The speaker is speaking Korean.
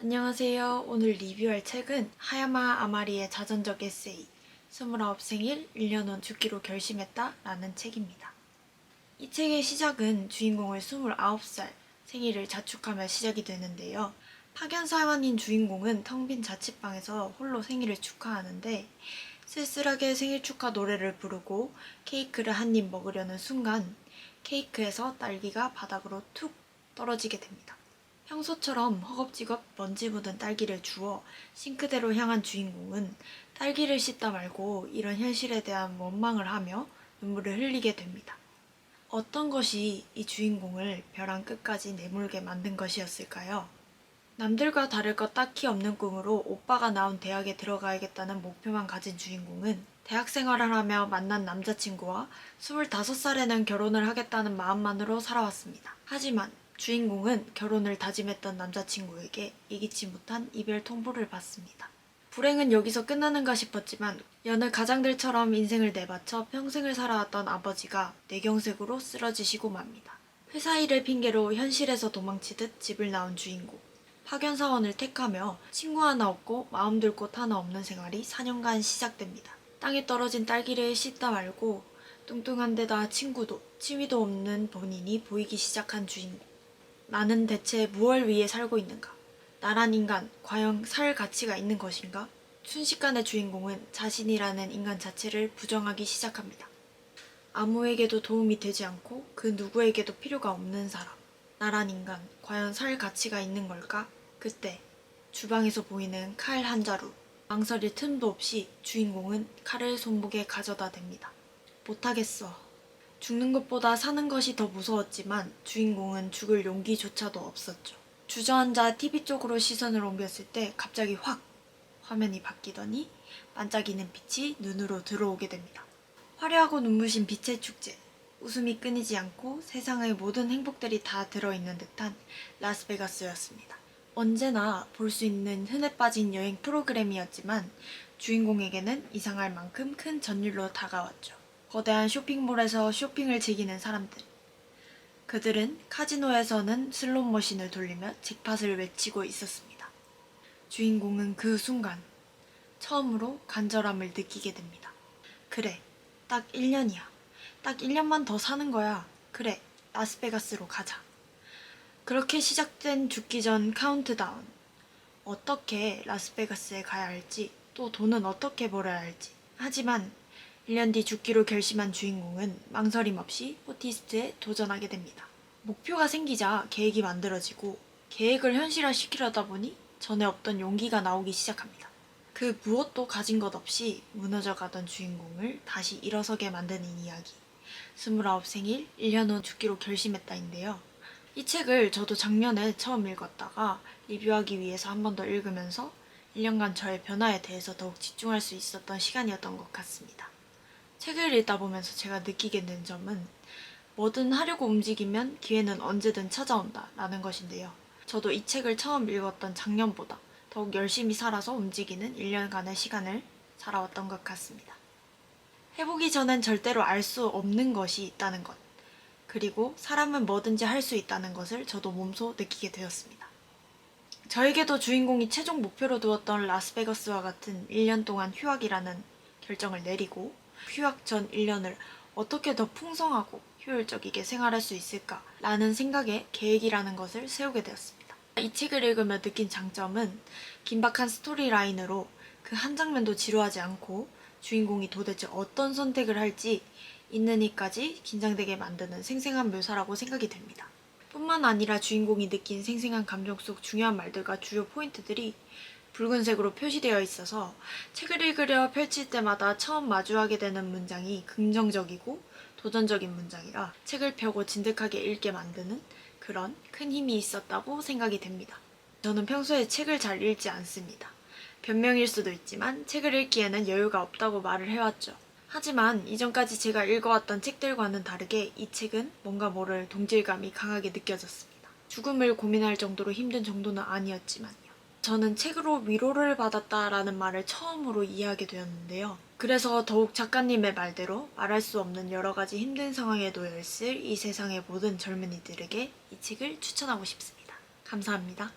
안녕하세요. 오늘 리뷰할 책은 하야마 아마리의 자전적 에세이 29 생일 1년 후 죽기로 결심했다 라는 책입니다. 이 책의 시작은 주인공의 29살 생일을 자축하며 시작이 되는데요. 파견사관인 주인공은 텅 빈 자취방에서 홀로 생일을 축하하는데 쓸쓸하게 생일 축하 노래를 부르고 케이크를 한 입 먹으려는 순간 케이크에서 딸기가 바닥으로 툭 떨어지게 됩니다. 평소처럼 허겁지겁 먼지 묻은 딸기를 주워 싱크대로 향한 주인공은 딸기를 씻다 말고 이런 현실에 대한 원망을 하며 눈물을 흘리게 됩니다. 어떤 것이 이 주인공을 벼랑 끝까지 내몰게 만든 것이었을까요? 남들과 다를 것 딱히 없는 꿈으로 오빠가 나온 대학에 들어가야겠다는 목표만 가진 주인공은 대학 생활을 하며 만난 남자친구와 25살에는 결혼을 하겠다는 마음만으로 살아왔습니다. 하지만 주인공은 결혼을 다짐했던 남자친구에게 예기치 못한 이별 통보를 받습니다. 불행은 여기서 끝나는가 싶었지만 여느 가장들처럼 인생을 내바쳐 평생을 살아왔던 아버지가 뇌경색으로 쓰러지시고 맙니다. 회사 일을 핑계로 현실에서 도망치듯 집을 나온 주인공. 파견사원을 택하며 친구 하나 없고 마음 둘 곳 하나 없는 생활이 4년간 시작됩니다. 땅에 떨어진 딸기를 씻다 말고 뚱뚱한 데다 친구도 취미도 없는 본인이 보이기 시작한 주인공. 나는 대체 무얼 위해 살고 있는가? 나란 인간, 과연 살 가치가 있는 것인가? 순식간에 주인공은 자신이라는 인간 자체를 부정하기 시작합니다. 아무에게도 도움이 되지 않고 그 누구에게도 필요가 없는 사람. 나란 인간, 과연 살 가치가 있는 걸까? 그때 주방에서 보이는 칼 한 자루. 망설일 틈도 없이 주인공은 칼을 손목에 가져다 댑니다. 못하겠어. 죽는 것보다 사는 것이 더 무서웠지만 주인공은 죽을 용기조차도 없었죠. 주저앉아 TV 쪽으로 시선을 옮겼을 때 갑자기 확 화면이 바뀌더니 반짝이는 빛이 눈으로 들어오게 됩니다. 화려하고 눈부신 빛의 축제. 웃음이 끊이지 않고 세상의 모든 행복들이 다 들어있는 듯한 라스베가스였습니다. 언제나 볼 수 있는 흔해 빠진 여행 프로그램이었지만 주인공에게는 이상할 만큼 큰 전율로 다가왔죠. 거대한 쇼핑몰에서 쇼핑을 즐기는 사람들. 그들은 카지노에서는 슬롯 머신을 돌리며 잭팟을 외치고 있었습니다. 주인공은 그 순간 처음으로 간절함을 느끼게 됩니다. 그래, 딱 1년이야. 딱 1년만 더 사는 거야. 그래, 라스베가스로 가자. 그렇게 시작된 죽기 전 카운트다운. 어떻게 라스베가스에 가야 할지, 또 돈은 어떻게 벌어야 할지. 하지만 1년 뒤 죽기로 결심한 주인공은 망설임 없이 포티스트에 도전하게 됩니다. 목표가 생기자 계획이 만들어지고 계획을 현실화시키려다 보니 전에 없던 용기가 나오기 시작합니다. 그 무엇도 가진 것 없이 무너져 가던 주인공을 다시 일어서게 만드는 이야기. 29 생일 1년 후 죽기로 결심했다인데요. 이 책을 저도 작년에 처음 읽었다가 리뷰하기 위해서 한 번 더 읽으면서 1년간 저의 변화에 대해서 더욱 집중할 수 있었던 시간이었던 것 같습니다. 책을 읽다 보면서 제가 느끼게 된 점은 뭐든 하려고 움직이면 기회는 언제든 찾아온다 라는 것인데요. 저도 이 책을 처음 읽었던 작년보다 더욱 열심히 살아서 움직이는 1년간의 시간을 살아왔던 것 같습니다. 해보기 전엔 절대로 알 수 없는 것이 있다는 것. 그리고 사람은 뭐든지 할 수 있다는 것을 저도 몸소 느끼게 되었습니다. 저에게도 주인공이 최종 목표로 두었던 라스베가스와 같은 1년 동안 휴학이라는 결정을 내리고 휴학 전 1년을 어떻게 더 풍성하고 효율적이게 생활할 수 있을까라는 생각에 계획이라는 것을 세우게 되었습니다. 이 책을 읽으며 느낀 장점은 긴박한 스토리라인으로 그 한 장면도 지루하지 않고 주인공이 도대체 어떤 선택을 할지 있는 이까지 긴장되게 만드는 생생한 묘사라고 생각이 됩니다. 뿐만 아니라 주인공이 느낀 생생한 감정 속 중요한 말들과 주요 포인트들이 붉은색으로 표시되어 있어서 책을 읽으려 펼칠 때마다 처음 마주하게 되는 문장이 긍정적이고 도전적인 문장이라 책을 펴고 진득하게 읽게 만드는 그런 큰 힘이 있었다고 생각이 됩니다. 저는 평소에 책을 잘 읽지 않습니다. 변명일 수도 있지만 책을 읽기에는 여유가 없다고 말을 해왔죠. 하지만 이전까지 제가 읽어왔던 책들과는 다르게 이 책은 뭔가 모를 동질감이 강하게 느껴졌습니다. 죽음을 고민할 정도로 힘든 정도는 아니었지만요. 저는 책으로 위로를 받았다라는 말을 처음으로 이해하게 되었는데요. 그래서 더욱 작가님의 말대로 말할 수 없는 여러 가지 힘든 상황에 놓여 있을 이 세상의 모든 젊은이들에게 이 책을 추천하고 싶습니다. 감사합니다.